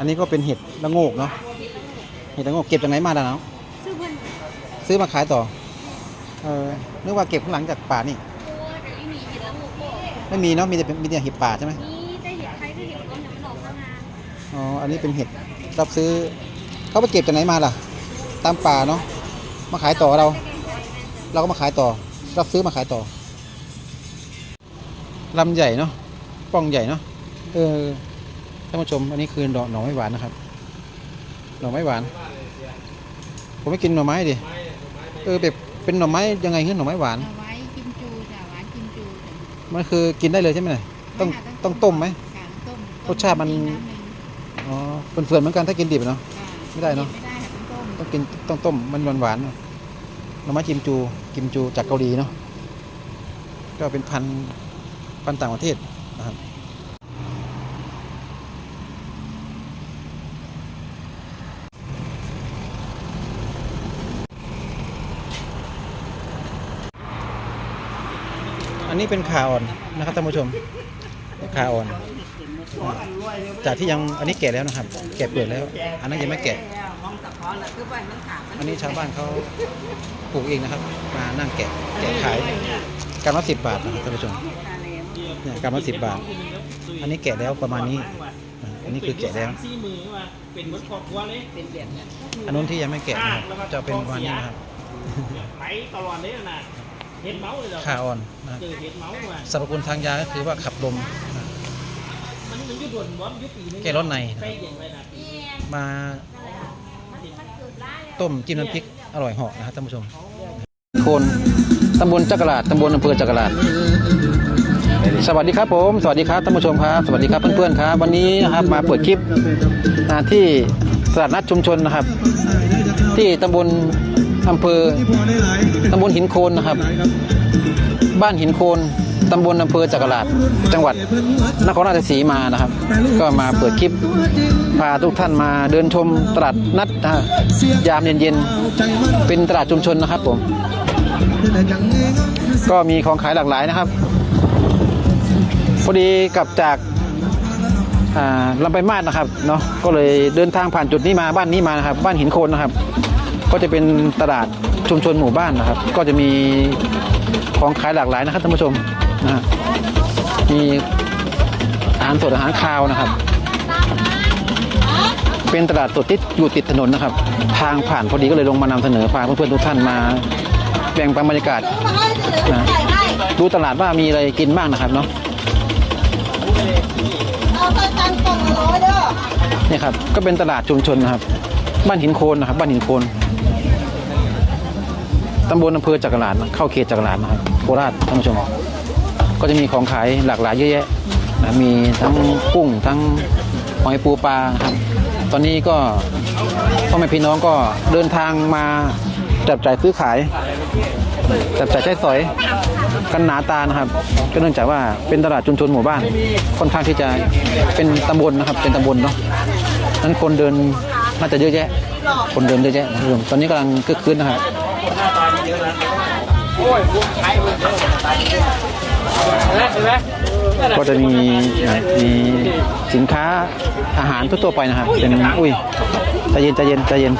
อันนี้ก็เป็นเห็ดละโงกเนาะเห็ดละโงกเก็บจากไหนมาล่ะเนาะซื้อเพิ่นซื้อมาขายต่อเออนึกว่าเก็บข้างหลังจากป่านี่โอ้เดี๋ยวอีหมีเห็ดละโงกโกะไม่มีเนาะมีแต่มีแต่เห็ดป่าใช่ไหมนี่ได้เห็ดไทยได้เห็ดต้นเดี๋ยวมันออกข้างหน้าอ๋ออันนี้เป็นเห็ดรับซื้อเขาไปเก็บจากไหนมาล่ะ ตามป่าเนาะมาขายต่อเรา เราก็มาขายต่อ รับซื้อมาขายต่อลำใหญ่เนาะป้องใหญ่เนาะเออ ท่านผู้ชมอันนี้คือดอกหน่อไม้หวานนะครับหน่อไม้หวาน ผมไม่กินหน่อไม้ดิเออแบบเป็นหน่อไม้ยังไงขึ้นหน่อไม้หวานเอาไว้กิมจูจ้ะหวานกิมจูจ้ะมันคือกินได้เลยใช่ไหมเนี่ยต้องค่ะต้องต้มไหม ค่ะต้มรสชาติมันำหงอ๋อเฟื่อนๆเหมือนกันถ้ากินดิบเนาะ ค่ะไม่ได้เนอะ ไม่ได้ค่ะต้องต้มต้องกินต้องต้มมันหวานๆเนอะหน่อไม้กิมจูกิมจูจากเกาหลีเนาะก็เป็นพันธุ์พันธุ์ต่างประเทศนะครับ อันนี้เป็นขาอ่อนนะครับท่านผู้ชมขาอ่อน จากที่ยังอันนี้แก่แล้วนะครับ แก่เปลือกแล้ว อันนั้นยังไม่แก่อันนี้ชาวบ้านเขาปลูกเองนะครับ มานั่งแกะแกะขายกรัมละสิบบาทนะครับท่านผู้ชมเนี่ยกรัมละสิบบาท อันนี้แกะแล้วประมาณนี้ อันนี้คือแกะแล้วอันแบบนี้อันนู้นที่ยังไม่แกะนะครับจะเป็นประมาณนี้นะครับไหลตลอดเลยนะ เห็ดเมาส์เลยเหรอขาอ่อนนะครับเจอเห็ดเมาส์ว่ะสรรพคุณทางยาก็คือว่าขับลมนะมันมันยุดด่วนร้อนยุดปีนึงแก้ร้อนในนะไปครับอย่างไรนะมาต้มจิ้มน้ำพริกอร่อยเหาะนะครับท่านผู้ชมโคนตำบลจักราดตำบลอำเภอจักราดสวัสดีครับผม สวัสดีครับท่านผู้ชมครับ สวัสดีครับเพื่อนๆครับ วันนี้นะครับมาเปิดคลิปอ่าที่ตลาดนัดชุมชนนะครับ ที่ตำบล อำเภอตำบลหินโคนนะครับ บ้านหินโคนตำบลอำเภอจักราดจังหวัดนครราชสีมานะครับ ก็มาเปิดคลิปพาทุกท่านมาเดินชมตลาดนัดยามเย็นๆเป็นตลาดชุมชนนะครับผมก็มีของขายหลากหลายนะครับพอดีกลับจากลำไปมาศนะครับเนาะก็เลยเดินทางผ่านจุดนี้มาบ้านนี้มานะครับ บ้านหินโคนนะครับ ก็จะเป็นตลาดชุมชนหมู่บ้านนะครับ ก็จะมีของขายหลากหลายนะครับท่านผู้ชมนะมีอาหารสดอาหารคาวนะครับ เป็นตลาดสดที่อยู่ติดถนนนะครับ ทางผ่านพอดีก็เลยลงมานำเสนอพาเพื่อนๆทุกท่านมาแบ่งปันบรรยากาศนะดูตลาดว่ามีอะไรกินบ้างนะครับเนาะนี่ครับก็เป็นตลาดชุมชนนะครับ บ้านหินโคนนะครับ บ้านหินโคน ตำบลอำเภอจักรานเข้าเขตจักราดนะครับโคราชท่านผู้ชม ก็จะมีของขายหลากหลายเยอะแยะนะมีทั้งกุ้งทั้งหอยปูปลาครับตอนนี้ก็พ่อแม่พี่น้องก็เดินทางมาจับจ่ายซื้อขาย จับจ่ายใช้สอยกันหนาตานะครับ ก็เนื่องจากว่าเป็นตลาดชุมชนหมู่บ้าน ค่อนข้างที่จะเป็นตำบลนะครับ เป็นตำบลเนาะนั้นคนเดินน่าจะเยอะแยะ คนเดินเยอะแยะตอนนี้กำลังคึกคืนนะครับ ก็จะมีอะมีสินค้าอาหารทั่วๆไปนะครับเป็นอุ้ยใจเย็นใจเย็นใจเย็น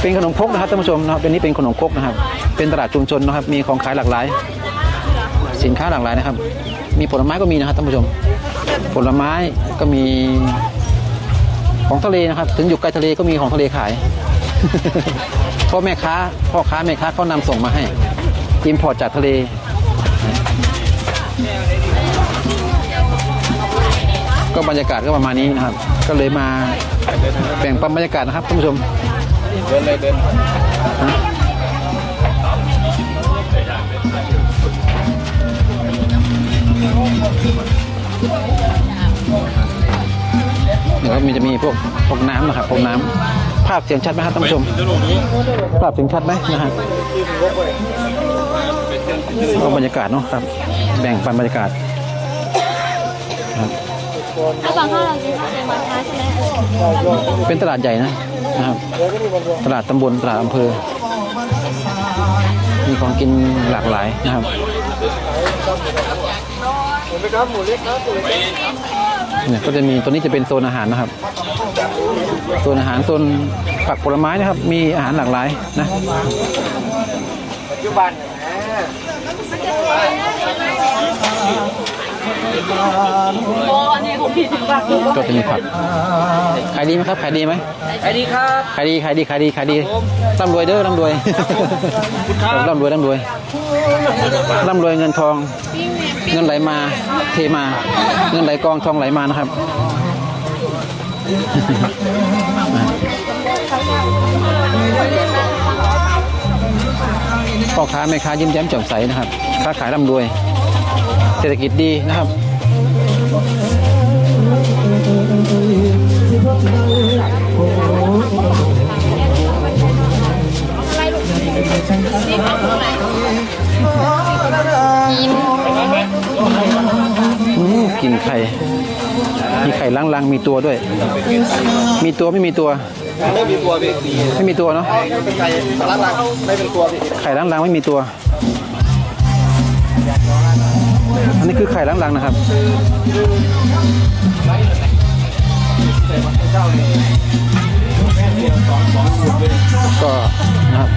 เป็นขนมครกนะครับท่านผู้ชมนะครับเป็นนี้เป็นขนมครกนะครับ เป็นตลาดชุมชนนะครับ มีของขายหลากหลาย สินค้าหลากหลายนะครับ มีผลไม้ก็มีนะครับท่านผู้ชม ผลไม้ก็มีของทะเลนะครับ ถึงอยู่ไกลทะเลก็มีของทะเลขาย เพราะแม่ค้าพ่อค้าแม่ค้าเขานำส่งมาให้อิมพอร์ตจากทะเลก็บรรยากาศก็ประมาณนี้นะครับ ก็เลยมาแบ่งปันบรรยากาศนะครับท่านผู้ชมเดินเลยเดินเดี๋ยวมีจะมีพวกพวกน้ำนะครับพวกน้ำ ภาพเสียงชัดไหมครับท่านผู้ชม ภาพเสียงชัดไหมนะฮะก็บรรยากาศเนาะครับ แบ่งปันบรรยากาศครับถ้าบางข้าวเรากินข้าวในวันท้าใช่ไหมเป็นตลาดใหญ่นะนะครับ ตลาดตำบลตลาดอำเภอ มีของกินหลากหลายนะครับเนี่ยก็จะมีตัวนี้จะเป็นโซนอาหารนะครับ โซนอาหารโซนผักผลไม้นะครับ มีอาหารหลากหลายนะก็จะมีผักขายดีไหมครับขายดีไหมสวัสดีครับขายดีขายดีขายดีขายดีร่ำรวยเด้อร่ำรวยร่ำรวยร่ำรวยร่ำรวยเงินทอง เงินไหลมาเทมา เงินไหลกองทองไหลมานะครับ พ่อค้าแม่ค้ายิ้มแย้มแจ่มใสนะครับ ค้าขายร่ำรวย เศรษฐกิจดีนะครับอืม กินไข่มีไข่ล้างๆมีตัวด้วย มีตัวไม่มีตัว ไม่มีตัวพี่ไม่มีตัวเนาะเป็นไก่ล้างหลังไม่เป็นตัวพี่ไข่ล้างๆไม่มีตัว อันนี้คือไข่ล้างๆนะครับก็นะครับ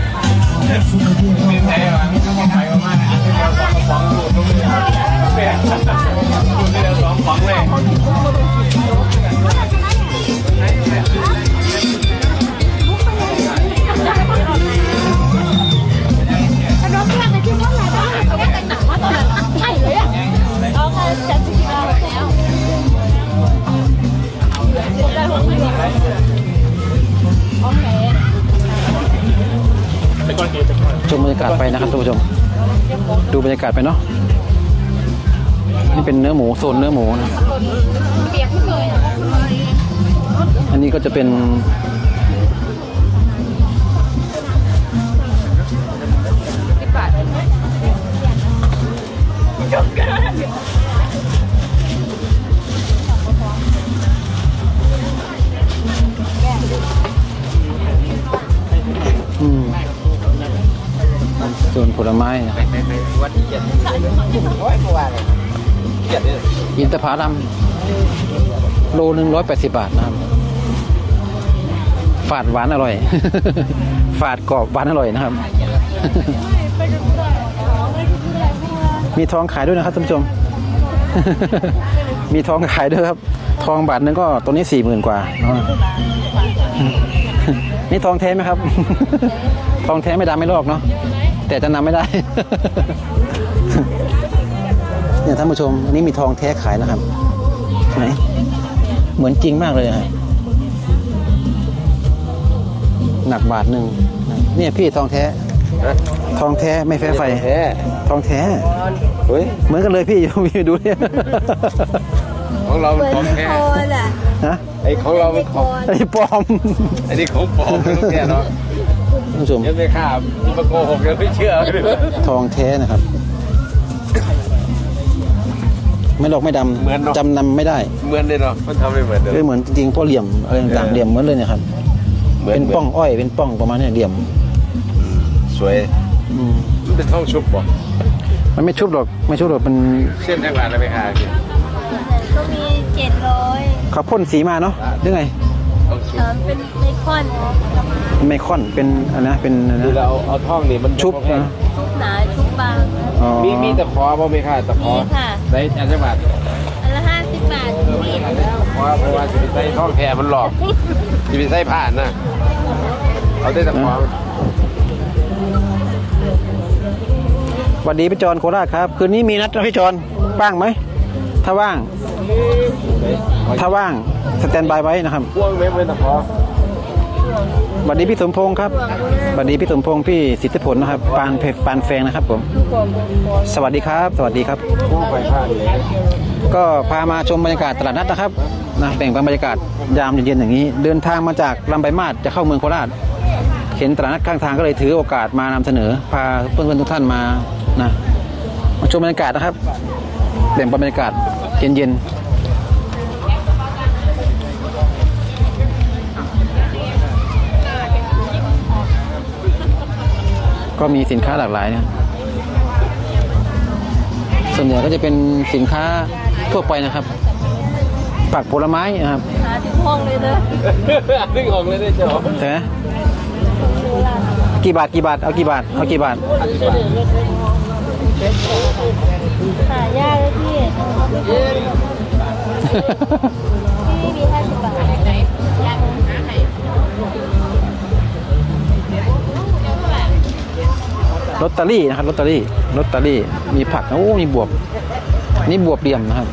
ากาศไปเนาะนี่เป็นเนื้อหมูโซนเนื้อหมูนะอันนี้ก็จะเป็นส่วนผลไม้ เกียดโอ้ยกว่าเลยเกียดเลยอินทผลัมโลหนึ่งร้อยแปดสิบบาทนะครับฝาดหวานอร่อย ฝาดกรอบหวานอร่อยนะครับ มีทองขายด้วยนะครับท่านผู้ชม มีทองขายด้วยครับ ทองบาทนึงก็ตัวนี้สี่หมื่นกว่าอ่านี่ทองแท้ไหมครับ ทองแท้ไม่ดำไม่ลอกเนาะ แต่จะนำไม่ได้ เนี่ยท่านผู้ชมอันนี้มีทองแท้ขายนะครับไหนเหมือนจริงมากเลยอะฮะหนักบาทหนึ่งเนี่ยพี่ทองแท้ ทองแท้ไม่แฟ้ไฟ แท้ทองแท้ เฮ้ยเหมือนกันเลยพี่พี่ดูเนี่ยของเราเป็นของแท้ฮะไอ้ของเราเป็นของไอ้ปลอมไอ้นี่ของปลอมไม่รู้แก่เนาะ ท่านผู้ชมยังไม่ข้ามที่มาโกหกยังไม่เชื่อเลยทองแท้นะครับ ไม่หลอกไม่ดำจำนำไม่ได้เหมือนเลยเนาะมันทำไม่เหมือนเดิคือมเหมือนจริงๆเพราะเหลี่ยมอะไรต่างๆเหลี่ยมเหมือนเลยเนี่ยครับ เหมือนเป็นป้องอ้อยเป็นป้องประมาณเนี้เหลี่ยมสวยอืมมันเป็นท่องชุบป่ะมันไม่ชุบหรอกไม่ชุบหรอกมันเส้นแทงหวานอะไรไปหากินก็มีเจ็ดร้อยเขาพ่นสีมาเนาะหรือไงท่องชุบ เออเป็นเมคอนไมคอนเป็นอันนะเป็นอันคือนะเราเอาเอาท่องนี่มันชุบนะทุกหนาทุกบางอ๋อมีมีตะขอป่ะไม่ค่ะตะขอมีค่ะได้อันจังหวัดอันละห้าสิบบาทมีเพราะว่าเพราะว่าจะไปใส่ท่องแท้มันหลอกจะไปใส่ผ่านนะเอาได้ตะขอสวัสดีพี่จอนโคราชครับ คืนนี้มีนัดนะพี่จอนว่างไหม ถ้าว่าง ถ้าว่างสแตนบายไว้นะครับพ่วงเว็บเป็นตะขอสวัสดีพี่สมพงศ์ครับสวัสดีพี่สมพงศ์พี่สิทธิผลนะครับ ปานเพปานแฟงนะครับผม สวัสดีครับ สวัสดีครับ ก็พามาชมบรรยากาศตลาดนัดนะครับนะแบ่งเป็นบรรยากาศยามเย็นๆอย่างนี้ เดินทางมาจากลำไยมาศจะเข้าเมืองโคราช เห็นตลาดนัดข้างทางก็เลยถือโอกาสมานำเสนอ พาเพื่อนๆทุกท่านมานะมาชมบรรยากาศนะครับแบ่งเป็นบรรยากาศ เย็นๆ ก็มีสินค้าหลากหลายนะส่วนใหญ่ก็จะเป็นสินค้าทั่วไปนะครับผักผลไม้นะครับหาถึงห้องเลยเนอะนึกออกเลยได้เจ้าใช่ไหมกี่บาทกี่บาทเอากี่บาทเอากี่บาท หายากเลยพี่พี่มีห้าสิบบาทไหนยากหาไหนลอตเตอรี่นะครับลอตเตอรี่ลอตเตอรี่มีผักโอ้มีบวบนี่บวบเดี่ยมนะครับ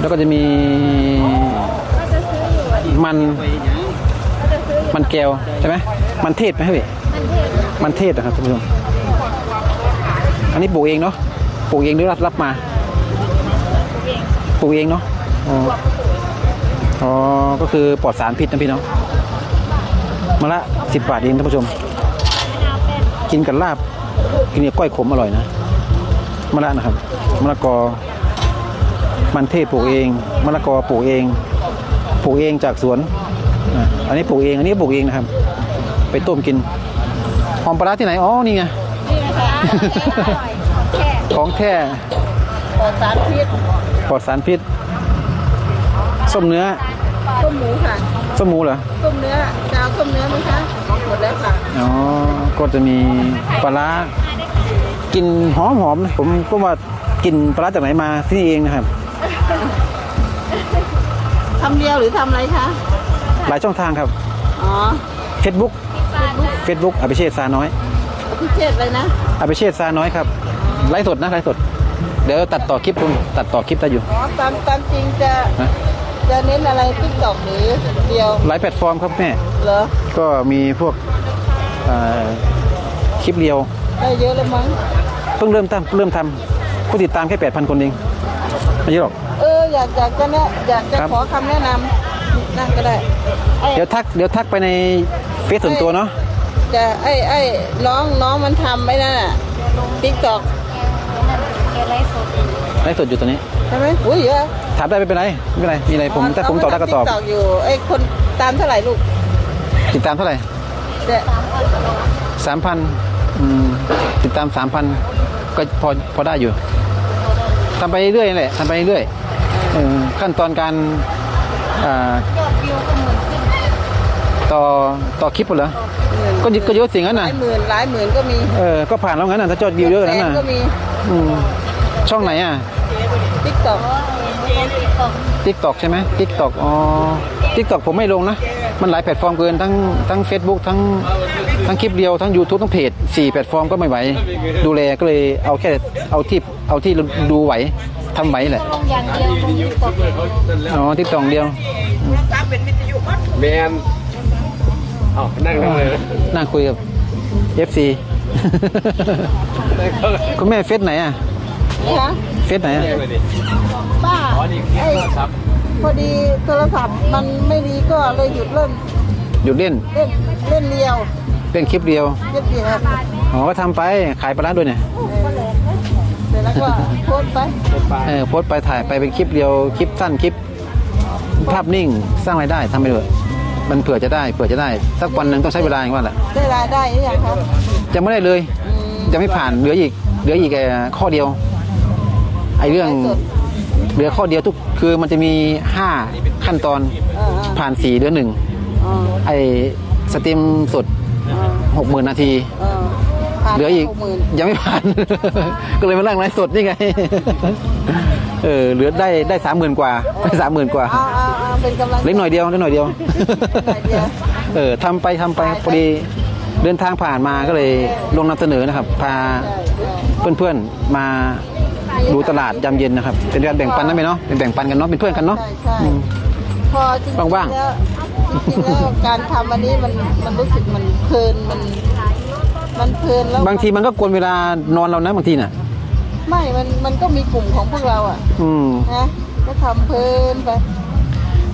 แล้วก็จะมีมันมันแก้วใช่ไหมมันเทศไหมพี่มันเทศนะครับท่านผู้ชมอันนี้ปลูกเองเนาะ ปลูกเองหรือรับรับมาปลูกเองเนาะอ๋ออ๋อก็คือปลอดสารพิษนะพี่เนาะมาละสิบบาทเองท่านผู้ชม กินกับลาบกินกับก้อยขมอร่อยนะมะละนะครับมะละกอ มันเทศปลูกเองมะละกอปลูกเองปลูกเองจากสวนอะอันนี้ปลูกเองอันนี้ปลูกเองนะครับ ไปต้มกินหอมปลาร้าที่ไหนอ๋อนี่ไงนี่นะคะแค่ ของแท้ปลอดสารพิษปลอดสารพิษ ส้มเนื้อต้มหมูค่ะ ส้มหมูเหรอต้มเนื้อจะเอาต้มเนื้อไหมคะ หมดแล้วค่ะ อ๋อ ก็จะมีปลาร้ากินหอมหอมๆนะผมก็ว่ากินปลาร้าจากไหนมาที่นี่เองนะครับทำเดียวหรือทำอะไรคะ หลายช่องทางครับ อ๋อ Facebook Facebook อภิเชษซาน้อย พิเศษเลยนะ อภิเชษซาน้อยครับ ไลฟ์สดนะไลฟ์สด เดี๋ยวตัดต่อคลิปคุณตัดต่อคลิปได้อยู่อ๋อตามตามจริงจะนะจะเน้นอะไรติ๊กตอกหรือเดียวหลายแพลตฟอร์มครับแม่ เหรอก็มีพวกเอ่อคลิปเรียว ได้เยอะเลยมั้ง เพิ่งเริ่มทำเริ่มทำผู้ติดตามแค่ 8,000 คนเองไม่เยอะหรอก เอออยากอยากจะแนะอยากจะครับ ขอคำแนะนำนั่นก็ได้ไอ้เดี๋ยวทักเดี๋ยวทักไปในเฟซส่วนตัวเนาะ จะไอ้ไอ้น้องน้องมันทำไอ้นั่นน่ะติ๊กตอก ไลฟ์สดอยู่ตอนนี้ ใช่ไหมอุ้ยเยอะถามได้ไม่เป็นไรไม่เป็นไรมีอะไรผมถ้าผมตอบได้ก็ตอบติ๊กตอกอยู่ไอ้คนตามเท่าไหร่ลูกติดตามเท่าไหร่จะสามพันติดตามสามพันก็พอพอได้อยู่ทำไปเรื่อยๆนั่นแหละทำไปเรื่อยๆเออขั้นตอนการอ่าต่อต่อคลิปเหรอก็เยอะก็เยอะสิ่งนั้นหน่ะลายหมื่นหลายหมื่นก็มีเออก็ผ่านแล้วงั้นน่ะถ้าจอดวิวเยอะนั้นแสน่ะก็มีอืม ช่องไหนอะติ๊กตอกทิกตอกใช่ไหมทิกตอกอ๋อทิกตอกผมไม่ลงนะ มันหลายแพลตฟอร์มเกินทั้งทั้ง Facebook ทั้งทั้งคลิปเดียวทั้ง YouTube ทั้งเพจสี่แพลตฟอร์มก็ไม่ไหว ดูแลก็เลยเอาแค่เอาที่เอาที่ดูไหวทำไหวแหละลงอย่างเดียวลงติ๊กตอกอ๋อทิกตอกเดียวแมนเอ้านั่งทำเลยนั่งคุยกับ FC คุณแม่เฟซไหนอะ นี่คะเฟซไหนอะป้าไอ้พอดีโทรศัพท์มันไม่ดีก็เลยหยุดเล่นหยุดเล่นเล่นเล่นเดียวเล่นคลิปเดียวเล่นเดียวอ๋อก็ทำไปขายปลาร้าด้วยเนี่ยเสร็จแล้วก็โพสต์ไปเออโพสต์ไปถ่ายไปเป็นคลิปเดียวคลิปสั้นคลิป ภาพนิ่งสร้างรายได้ทำไปเถอะมันเผื่อจะได้เผื่อจะได้สักวันหนึ่งต้องใช้เวลาอย่างว่าแหละได้รายได้หรือยังครับยังไม่ได้เลยยังไม่ผ่านเหลืออีกเหลืออีกเอ่อข้อเดียว ไอ้เรื่องเหลือข้อเดียวทุกคือมันจะมีห้าขั้นตอนเออผ่านสี่เหลือหนึ่งเออไอ้สตรีมสดเออหกหมื่นนาทีเออผ่านเหลืออีกหกหมื่นยังไม่ผ่าน ก็เลยมานั่งไลฟ์สดนี่ไง เออเหลือได้ได้สามหมื่นกว่าได้สามหมื่นกว่าเอาเอาเอาเป็นกำลังใจเล็กหน่อยเดียวเล็กหน่อยเดียวหน่อยเดียวเออทำไปทำไปพอดีเดินทางผ่านมาก็เลยลงนำเสนอนะครับ พาเพื่อนๆมา ดูตลาดยามเย็นนะครับ เป็นการแบ่งปันนั่นไหมเนาะเป็นแบ่งปันกันเนาะเป็นเพื่อนกันเนาะ ใช่ใช่อืมพอจริงๆว่างๆ แล้วจริงๆแล้วการทำอันนี้มันมันรู้สึกมันเพลินมัน มันเพลินแล้วบางทีมันก็กวนเวลานอนเรานะบางทีน่ะ ไม่มันมันก็มีกลุ่มของพวกเราอะอืม นะก็ทำเพลินไป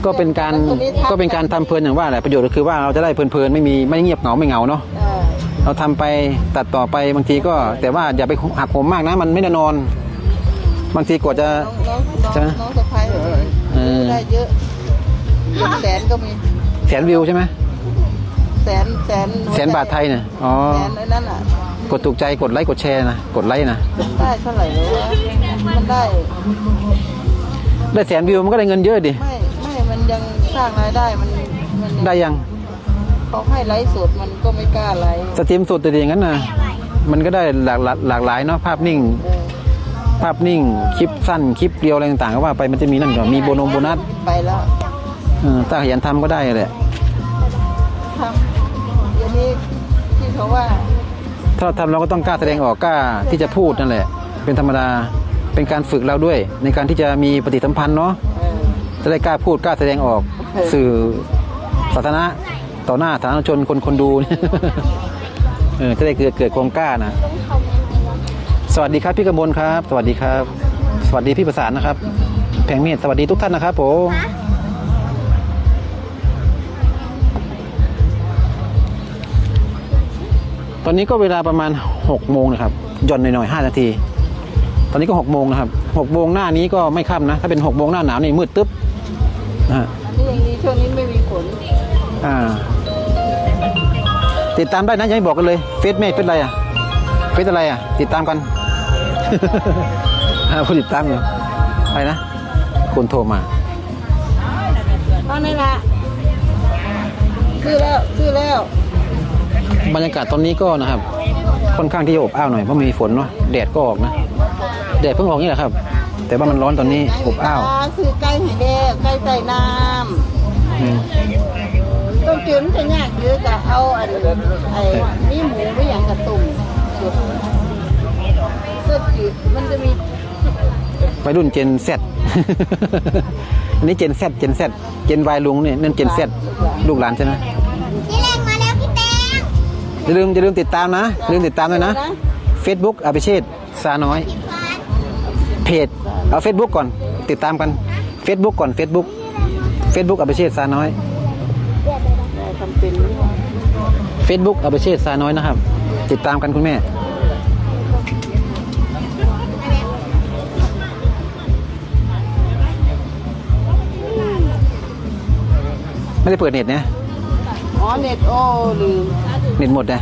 ก็เป็นการแล้วคนนี้ทักก็เป็นการทำเพลินอย่างว่าแหละประโยชน์ก็คือว่าเราจะได้เพลินๆไม่มีไม่เงียบเหงาไม่เหงาเนาะเออเราทำไปตัดต่อไปบางทีก็ แต่ว่าอย่าไปหักโหมมากนะ มันไม่แน่นอน บางทีกว่าจะน้องน้องใช่ไหม น้องสะพ้ายเออได้เยอะเป็นแสนก็มีแสนวิวใช่ไหมแสนแสนแสนบาทไทยเนี่ยอ๋อแสนไอ้นั่นอะกดถูกใจกดไลค์กดแชร์นะกดไลค์นะได้เท่าไหร่เลยวะมันได้ได้แสนวิวมันก็ได้เงินเยอะดิไม่ไม่มันยังสร้างรายได้มันมันยังได้ยังเขาให้ไลฟ์สดมันก็ไม่กล้าไลฟ์สตรีมสดแต่อย่างนั้นนะมันก็ได้หลากหลายหลากหลายเนาะภาพนิ่ง เออ ภาพนิ่งคลิปสั้นคลิปเรียวอะไรต่างๆก็ว่าไปมันจะมีนั่นก่อนมีโบนงโบนัสไปแล้วเออถ้าขยันทำก็ได้แหละทำเดี๋ยวนี้ที่เขาว่า ถ้าเราทำเราก็ต้องกล้าแสดงออกกล้าที่จะพูดนั่นแหละ เป็นธรรมดาเป็นการฝึกเราด้วย ในการที่จะมีปฏิสัมพันธ์เนาะเออจะได้กล้าพูดกล้าแสดงออกเออสื่อสาธารณะต่อหน้าสาธารณชนคนคนดู เออจะได้เกิดเกิดความกล้านะ สวัสดีครับพี่กมลครับ สวัสดีครับ สวัสดีพี่ประสานนะครับ แผงเมียดสวัสดีทุกท่านนะครับผมตอนนี้ก็เวลาประมาณ6โมงนะครับหย่อนหน่อยๆ5นาที ตอนนี้ก็6โมงนะครับ6โมงหน้านี้ก็ไม่ค่ำนะ ถ้าเป็น6โมงหน้าหนาวนี่มืดตึ๊บนะฮะอันนี้อย่างนี้ช่วงนี้ไม่มีฝนอ่า ติดตามได้นะอยังไม่บอกกันเลย เฟซเมย์เฟซอะไรอะ เฟซอะไรอะ ติดตามกันอ่า ผู้ติดตามอยู่อะไรนะ คนโทรมาเอานี่ละซื้อแล้วซื้อแล้ว บรรยากาศตอนนี้ก็นะครับ ค่อนข้างที่จะอบอ้าวหน่อยเพราะมีฝนเนาะแดดก็ออกนะแดดเพิ่งออกนี่แหละครับ แต่ว่ามันร้อนตอนนี้อบอ้าวซื้อไก่ให้แด้ไก่ใส่น้อืมำต้มจืดมันจะยากเยอะกะเอาอันไอ้นี่หมูไม่อย่างกระตุ่มสุดต้มจืด มันจะมีวัยรุ่นเจนแซอันนี้เจนแซเจนแซเจนวายลุงเนี่ยนั่นเจนแซลูกหลานใช่ไหมพี่เล็กมาแล้วพี่แตงอย่าลืมอย่าลืมติดตามนะอย่าลืมติดตามด้วยนะ Facebook อภิเชษฐ์สาน้อย เพจเอา Facebook ก่อนติดตามกัน Facebook ก่อน Facebook Facebook อภิเชษฐ์สาน้อยได้ทำเป็น Facebook อภิเชษฐ์สาน้อยนะครับ ติดตามกันคุณแม่ ไม่ได้เปิดเน็ตนะ อ๋อเน็ตโอ้ลืมเน็ตหมดนะ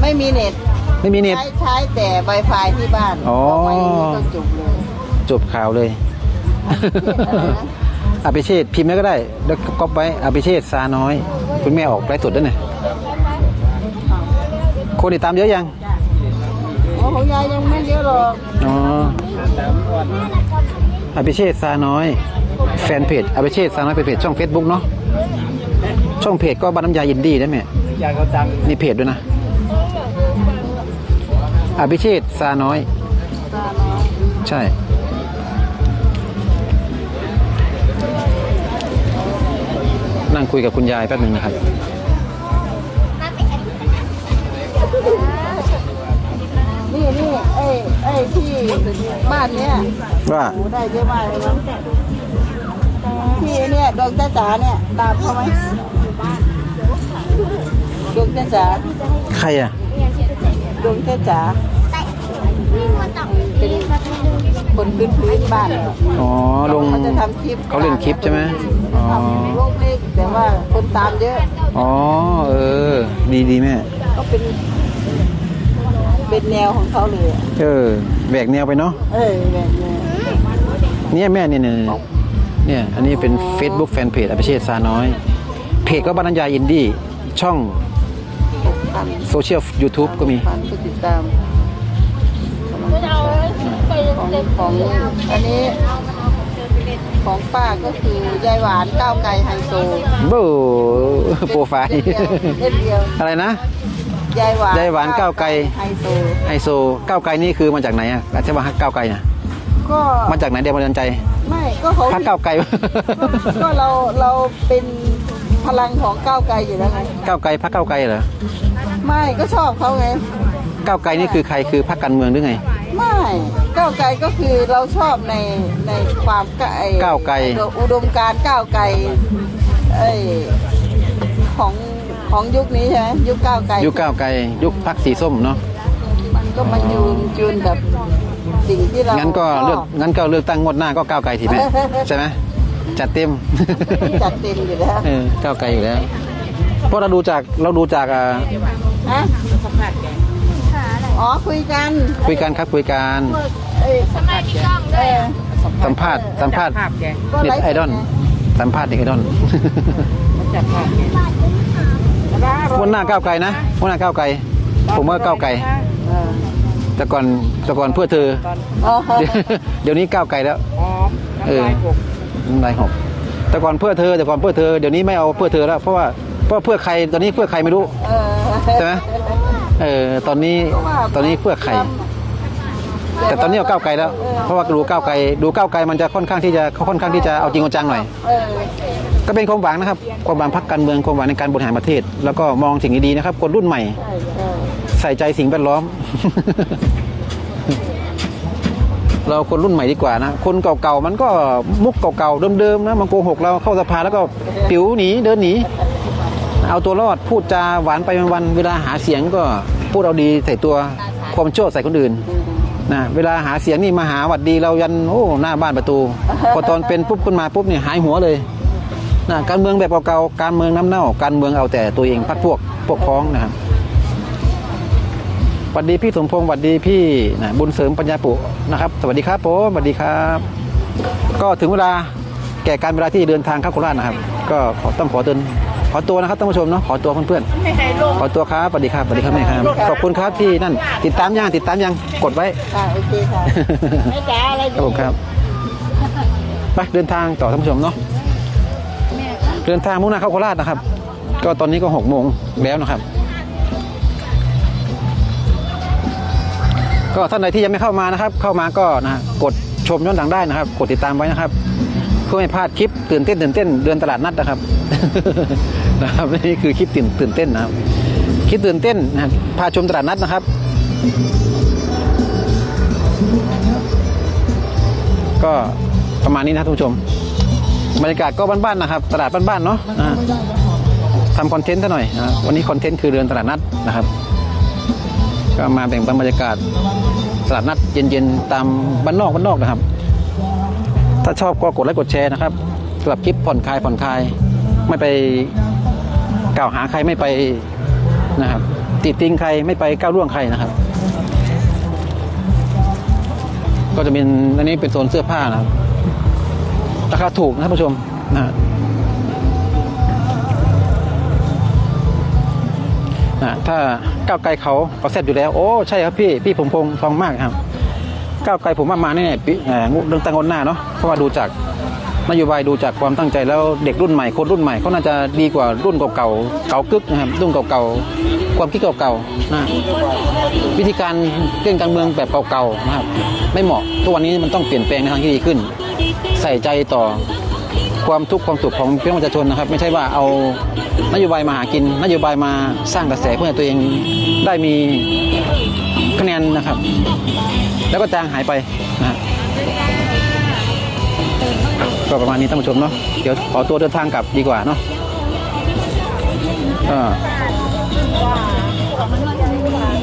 ไม่มีเน็ตไม่มีเน็ต ใช้ใช้แต่ Wi-Fi ที่บ้านอ๋อ พไม่มีก็จบเลยจบข่าวเลยอภิเชษฐ์พิมพ์แล้วก็ได้ แล้วก็ก๊อปไว้อภิเชษฐ์ซาน้อย คุณแม่ออกไลฟ์สดด้วยนะคนติดตามเยอะยัง โอ้ของยายยังไม่เยอะหรอกอ๋ออภิเชษฐ์ซาน้อย แฟนเพจอภิเชษฐ์ซาน้อยเป็นเพจช่อง Facebook เนาะช่องเพจก็บ้านน้ำยายินดีได้ไหมอยากเขาจังมีเพจด้วยนะอภิเชษฐ์ซาน้อยตาน้อย ใช่ นั่งคุยกับคุณยายแป๊บหนึ่งนะครับนี่นี่ไอ้ไอ้ที่บ้านเนี้ยว่าหมูได้เยอะมากเลยมั้ง ที่ไอ้เนี่ยดวงจ้าจ๋าเนี่ยตามเขาไหมดวงจ้าจ๋าใครอะดวงจ้าจ๋าเป็นคนพื้นพื้นบ้านอะอ๋อลงเขาจะทำคลิปเขาเล่นคลิปใช่ไหมอ๋อโลกเล็กแต่ว่าคนตามเยอะอ๋อเออ ดีดีแม่ก็เป็นเป็นแนวของเขาเลยอะเออแหวกแนวไปเนาะเออแบบเนี้ยเนี่ยแม่เนี่ยเนี่ย เนี่ยอันนี้เป็น Facebook Fanpage อภิเชษฐ์ซาน้อย เพจก็บ้านนัญญาอินดี้ช่องพันโซเชียล YouTube ก็มีพันผู้ติดตามของของอันนี้ของป้าก็คือยายหวานก้าวไกลไฮโซโบโปรไฟล์เล่นเดียวอะไรนะยายหวานยายหวานก้าวไกลไฮโซไฮโซก้าวไกลนี่คือมาจากไหนอะใช่ป่ะก้าวไกลนะก็มาจากไหนเดียวมาดันใจ ไม่ก็เขาพักก้าวไกล ก็เราเราเป็นพลังของก้าวไกลอยู่แล้วไงก้าวไกลพักก้าวไกลเหรอไม่ก็ชอบเขาไงก้าวไกลนี่คือใครคือพักการเมืองหรือไง ไม่ก้าวไกลก็คือเราชอบในในความไกลก้าวไกล อุดมการณ์ก้าวไกลเอ้ยของของยุคนี้ใช่ไหมยุคก้าวไกลยุคก้าวไกล ยุคพักสีส้มเนาะมันก็มาจูนจูนกับ สิ่งที่เรางั้นก็ชบเลือกงั้นก็เลือกตั้งงวดหน้าก็ก้าวไกลทีแม่ใช่ไหมจัดเต็ม จัดเต็มอยู่แล้วเออก้าวไกลอยู่แล้ว เพราะเราดูจากเราดูจากอ่าฮะอ๋อคุยกันคุยกันครับคุยกันเอ้ยทำไมพี่ก้องด้วยเออสัมภาษณ์สัมภาษณ์ภาพแกก็เน็ไลตฟ์ไอดอลสัมภาษณ์เด็กไอดอลมันจับภาพแกวันหน้าก้าวไกลนะวันหน้าก้าวไกล ผมว่าก้าวไกลเออ แต่ก่อนแต่ก่อนเพื่อเธอ ตอนอ๋อเดี๋ยวเดี๋ยวนี้ก้าวไกลแล้ว อ๋อน้ำลายหกน้ำลายหกแต่ก่อนเพื่อเธอแต่ก่อนเพื่อเธอเดี๋ยวนี้ไม่เอาเพื่อเธอแล้ว เพราะว่าเพราะเพื่อใครตอนนี้เพื่อใครไม่รู้ เออใช่ไหม เออตอนนี้ตอนนี้เพื่อใคร แต่ตอนนี้เอาก้าวไกลแล้ว เพราะว่าดูก้าวไกลดูก้าวไกลมันจะค่อนข้างที่จะเขาค่อนข้างที่จะเอาจริงเอาจังหน่อย เออก็เป็นความหวังนะครับ ความหวังพักการเมืองความหวังในการบริหารประเทศ แล้วก็มองสิ่งดีๆนะครับคนรุ่นใหม่ ใช่ใช่ ใส่ใจสิ่งแวดล้อม เราคนรุ่นใหม่ดีกว่านะ คนเก่าๆมันก็มุกเก่าๆเดิมๆนะมันโกหกเราเข้าสภาแล้วก็ปิวหนีเดินหนีเอาตัวรอดพูดจาหวานไปวันๆเวลาหาเสียงก็พูดเอาดีใส่ตัวความชั่วใส่คนอื่นนะเวลาหาเสียงนี่มาหาหวัดดีเรายันโอ้หน้าบ้านประตู พอตอนเป็นปุ๊บขึ้นมาปุ๊บนี่หายหัวเลยนะการเมืองแบบเก่าๆการเมืองน้ำเน่า การเมืองเอาแต่ตัวเองพักพวกพวกพ้องนะครับ วัสดีพี่สมพงศ์สวัสดีพี่นะบุญเสริมปัญญาปุนะครับ สวัสดีครับผมสวัสดีครับ ก็ถึงเวลาแก่การเวลาที่เดินทางเข้าโคราชนะครับ ก็ขอต้องขอเตือนขอตัวนะครับท่านผู้ชมเนาะขอตัวเพื่อนๆขอตัวครับสวัสดีครับสวัสดีครับแม่ครับขอบคุณครับที่นั่น ติดตามยังติดตามยังกดไว้ค่ะโอเคค่ะไม่จ๋าอะไรครับผมครับไปเดินทางต่อท่านผู้ชมเนาะเดินทางมุ่งหน้าเข้าโคราชนะครับ ก็ตอนนี้ก็หกโมงแล้วนะครับ ก็ท่านใดที่ยังไม่เข้ามานะครับ เข้ามาก็นะกดชมย้อนหลังได้นะครับ กดติดตามไว้นะครับ เพื่อไม่พลาดคลิปตื่นเต้นตื่นเต้นเดือนตลาดนัดนะครับ นะครับนี่คือคลิปตื่นตื่นเต้นนะครับคลิปตื่นเต้นนะพาชมตลาดนัดนะครับ ก็ประมาณนี้นะท่านผู้ชม บรรยากาศก็บ้านๆนะครับ ตลาดบ้านๆเนาะทำคอนเทนต์ซะหน่อยนะวันนี้คอนเทนต์คือเดือนตลาดนัดนะครับ ก็มาแบ่งปันบรรยากาศ ตลาดนัดเย็นๆ ตามบ้านนอกบ้านนอกนะครับ ถ้าชอบก็กดไลค์กดแชร์นะครับสำหรับคลิปผ่อนคลายผ่อนคลาย ไม่ไปกล่าวหาใครไม่ไปนะครับติดติงใครไม่ไปก้าวล่วงใครนะครับ ก็จะเป็นอันนี้เป็นโซนเสื้อผ้านะครับราคาถูกนะครับผู้ชมนะนะถ้า ก้าวไกลเขาเขาแซ่บอยู่แล้ว โอ้ใช่ครับพี่พี่ผมพงษ์ทองมากครับ ก้าวไกลผมว่ามาแน่ๆปีเอ่อเรื่องตั้งงนหน้าเนาะเพราะว่าดูจากนโยบายดูจากความตั้งใจแล้วเด็กรุ่นใหม่คนรุ่นใหม่เขาน่าจะดีกว่ารุ่นเก่าๆเก่ากึกนะครับรุ่นเก่าๆความคิดเก่าๆนะวิธีการเล่นการเมืองแบบเก่าๆนะครับไม่เหมาะทุกวันนี้มันต้องเปลี่ยนแปลงในทางที่ดีขึ้น ใส่ใจต่อ ความทุกข์ความสุขของพี่น้องประชาชนนะครับ ไม่ใช่ว่าเอานโยบายมาหากิน นโยบายมาสร้างกระแสเพื่อให้ตัวเองได้มีคะแนนนะครับ แล้วก็จางหายไปนะฮะก็ประมาณนี้ท่านผู้ชมเนาะเดี๋ยวขอตัวเดินทางกลับดีกว่าเนาะอ่า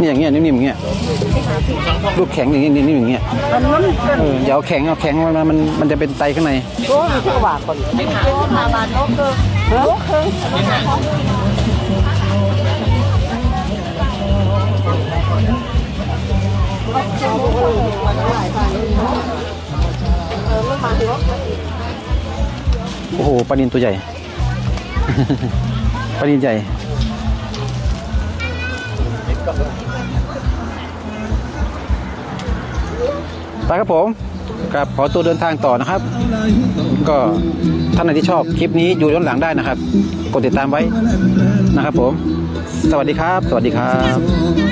นี่อย่างเงี้ยนิ่มๆอย่างเงี้ยลูกแข็งอย่างเงี้ยนิ่มๆอย่างเงี้ยเอออย่าเอาแข็งเอาแข็งมันมันมันจะเป็นไตข้างในโอ้มีที่กว่าคนโอ้มาบานโอ้เกินโอ้เกินเออมันมาที่รถโอ้โหปลานินตัวใหญ่ปลานินใหญ่ ไปครับผมครับขอตัวเดินทางต่อนะครับ ก็ท่านไหนที่ชอบคลิปนี้อยู่ย้อนหลังได้นะครับ กดติดตามไว้นะครับผม สวัสดีครับ สวัสดีครับ